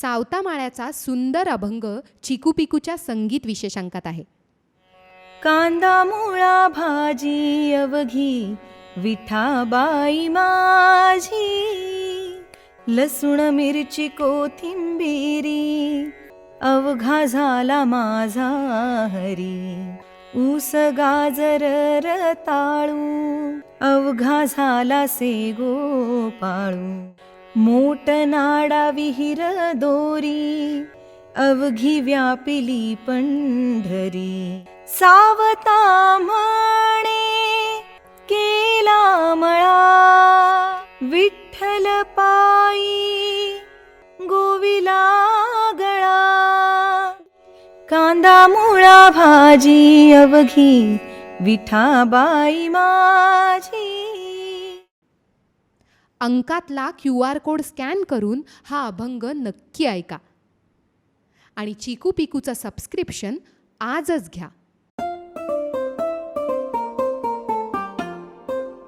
सावतामाळ्याचा सुंदर अभंग चिकू पिकूच्या संगीत विशेषांकात आहे. कांदा मुळा भाजी अवघी विठाबाई माझी लसूण मिरची कोथिंबिरी अवघा झाला माझा हरी ऊस गाजर रताळू अवघा झाला से गोपाळू पाळू. नाडा विहिर दोरी अवघी व्यापिली पंढरी सावता म्हणे केला मळा विठ्ठल पायी गोविला गळा कांदा मुळा भाजी अवघी विठाबाई मा अंकातला क्यू आर कोड स्कॅन करून हा अभंग नक्की ऐका. आणि चिकू पिकूचं सबस्क्रिप्शन आजच घ्या.